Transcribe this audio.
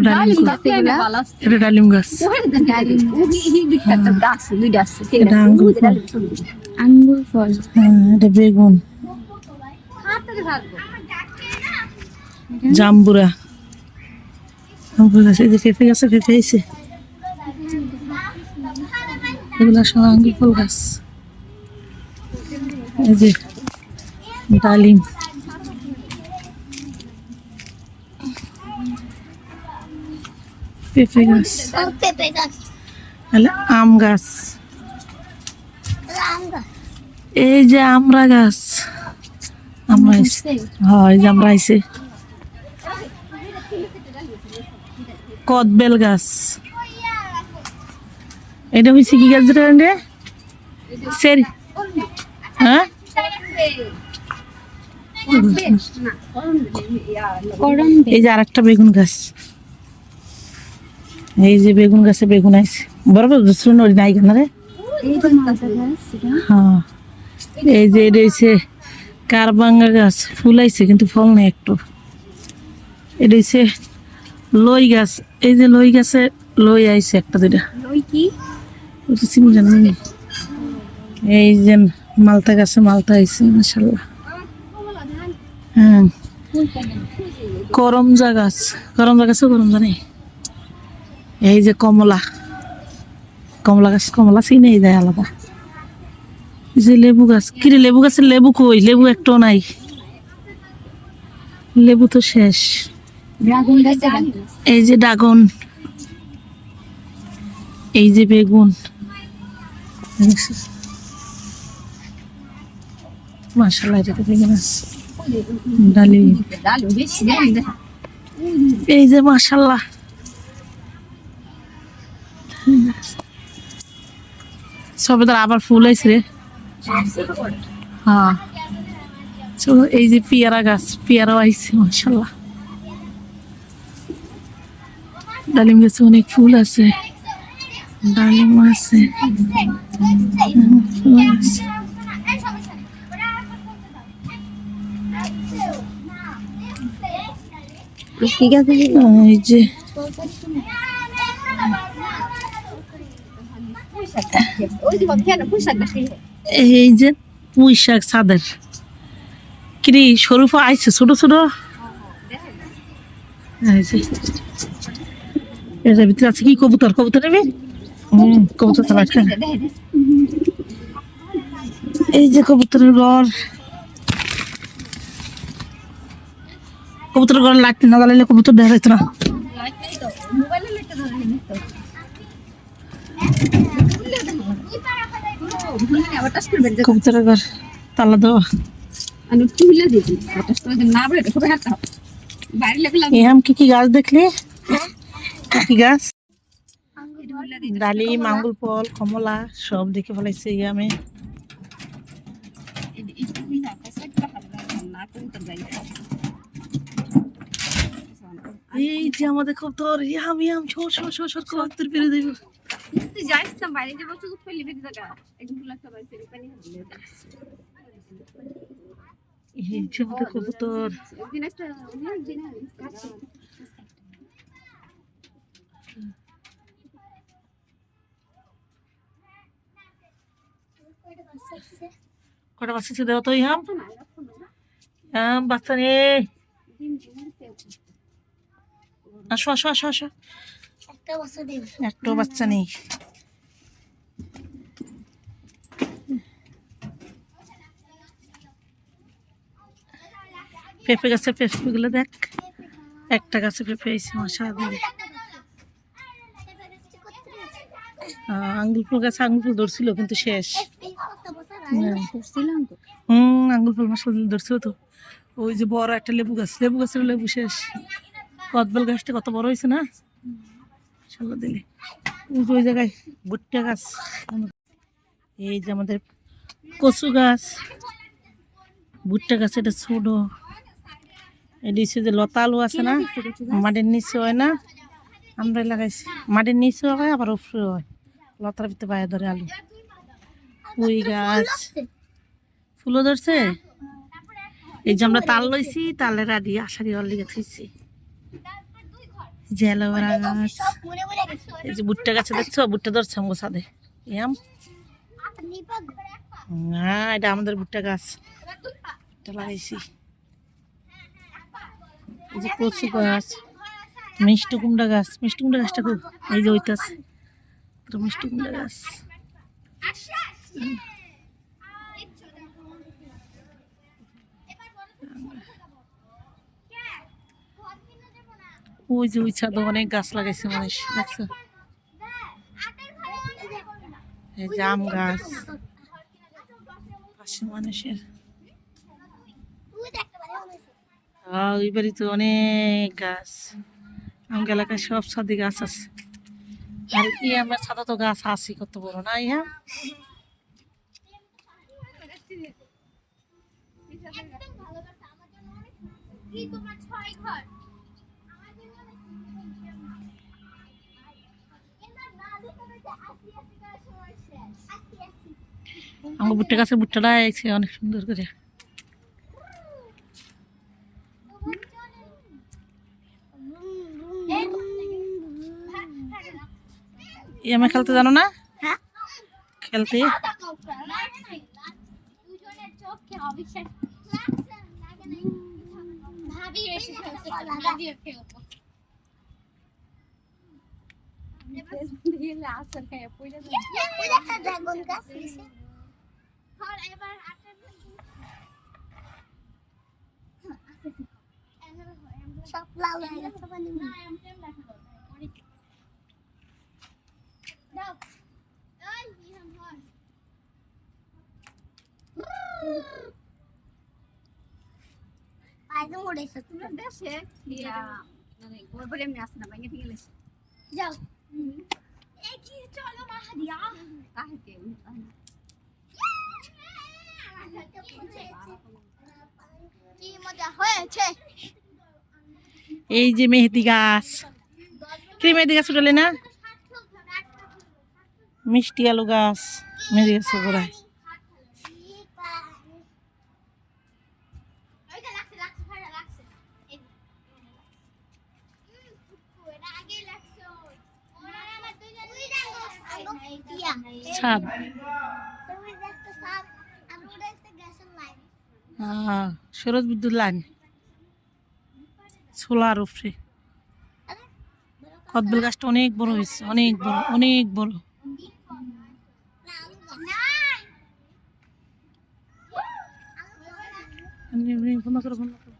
ডালিম গাছ এটা ডালিম গাছ। এটা আঙ্গুর ফল। হ্যাঁ, এটা বেগুন। জাম্বুরা। আঙ্গুর গাছ এই যে পেঁপে গাছে পেঁপে এগুলা সব আঙ্গুর ফল গাছ। এই যে ডালিম। পেঁপে গাছ পেঁপে গাছ তাহলে আম গাছ এই যে আমরা গাছ আমরা হ্যাঁ যে আমরা আইছে। কদবেল গাছ। এটা হয়েছে কি গাছ রে রে সেরি হ্যাঁ? এই যে আরেকটা বেগুন গাছ। এই যে বেগুন গাছে বেগুন আইছে। বরাবর শুন ওই নাই কেন রে? হ্যাঁ। এই যে হচ্ছে কারবাঙ্গা গাছ ফুল আইছে কিন্তু ফল নেই একটু। এটা হচ্ছে লই গাছ এই যে লই গাছে লই আইছে একটা দুইটা। ওই কি? ওটা চিনি জানি। এই যে মালতা গাছে মালতা আইছে মাসাল্লাহ হ্যাঁ। করমজা গাছ করমজা গাছে করমজা নেই। এই যে কমলা। কমলা গাছ কমলা চিনেই যায় আলাদা। যে লেবু গাছ। কিরে লেবু গাছের লেবু কই? লেবু একটাও নাই। লেবু তো শেষ। এই যে ড্রাগন। এই যে বেগুন। মাসাল্লাহ এটাতে বেগুন আছে। ডালি এই যে মাসাল্লাহ সবে তার আবার ফুল আইছে রে। হ্যাঁ। চলো এই যে পেয়ারা গাছ পেয়ারাও আইছে মাসাল্লাহ ডালিম গাছে অনেক ফুল আছে। ডালিম আছে। ফুল আছে। ঠিক আছে? এই যে ওই যে কেন পোশাক গাছ এই যে পুঁই শাক ছাদের কিরি সরুফা আইছে ছোট ছোট? এই যে। এটার ভিতরে আছে কি কবুতর? কবুতর নেবে? হম কবুতর তো এই যে কবুতরের ঘর। কবুতরের ঘর লাইট না জ্বালাইলে কবুতর দেখা যেত না। কবুতরের ঘর তালা দেওয়া আমি তুলে দিবি টাচ করে না বলে খুব হাতে বাইরে লাগলাম এহাম কি কি গাছ দেখলি? কি কি গাছ? ডালিম আঙ্গুল ফল কমলা সব দেখে ফেলাইছে আমি এই যে আমাদের খুব তোর ইয়াম ইয়াম ছোট ছোট ছোট ছোট কবুতর পেরে দেব। তুই যাইস না বাইরে যাব করে পানি এই যে কবুতর। একদিন একটা অনেক কাছে। কটা বাচ্চা ছিল দেওয়া তো ইয়াম ইয়াম বাচ্চা নেই আসো আসো আসো আসো। একটা বাচ্চা নেই। পেঁপে গাছে পেঁপে গুলো দেখ। একটা গাছে পেঁপে হয়েছে মশা দিয়ে আঙ্গুল ফুল গাছে আঙ্গুল ফুল ধরছিল কিন্তু শেষ। হ্যাঁ। হুম আঙ্গুল ফুল মশলা দিলে ধরছিল তো। ওই যে বড় একটা লেবু গাছ লেবু গাছের লেবু শেষ। কদবেল গাছটা কত বড় হয়েছে না? সাল্লা দিলে। ওই জায়গায় ভুট্টা গাছ। এই যে আমাদের কচু গাছ। ভুট্টা গাছ এটা ছোট। হচ্ছে যে লতা আলু আছে না, মাটির নিচে হয় না, আমরা লাগাইছি। মাটির নিচেও হয়, আবার উপরেও হয়। লতার ভিতরে পায়ে ধরে আলু। পুঁই গাছ। ফুলও ধরছে? এই যে আমরা তাল লইছি, তালের আদি আষাঢ়ি অল্লি গাছ হয়েছি যে গাছ। এই যে ভুট্টা গাছে দেখছ? ভুট্টা ধরছে আমগো ছাদে। ইয়াম না, এটা আমাদের ভুট্টা গাছ। এটা লাগাইছি। এই যে কচু গাছ, মিষ্টি কুমড়া গাছ, মিষ্টি কুমড়া গাছটা খুব এই যে ওইটাছে মিষ্টি কুমড়া গাছ। ওই যে ওই ছাদে অনেক গাছ লাগাইছে মানুষ, দেখছ? আম গাছ। পাশে মানুষের ওই বাড়িতে অনেক গাছ। আম এলাকায় সব ছাদে গাছ আছে। আর ই আমার ছাদা তো গাছ আছে, কত বড় না ইয়া আমার ভুট্টা গাছের ভুট্টাটা অনেক সুন্দর করে। ই আমার খেলতে জানো না? খেলতে। সব লাল হয়ে গেছে তুমি দেশে ইয়া মানে গোবর গেলে যাও। এই কি চলো মা দিয়া তাহলে কি মজা হয়েছে? এই যে মেহেদি গাছ। কি মেহেদি গাছ উঠালে না? মিষ্টি আলু গাছ মেহেদি গাছ গোড়ায় হ্যাঁ সরোজ বিদ্যুৎ লাইন সোলার উপরে কদবেল গাছটা অনেক বড় হয়েছে অনেক বড় অনেক বড় বন্ধ করো বন্ধ করো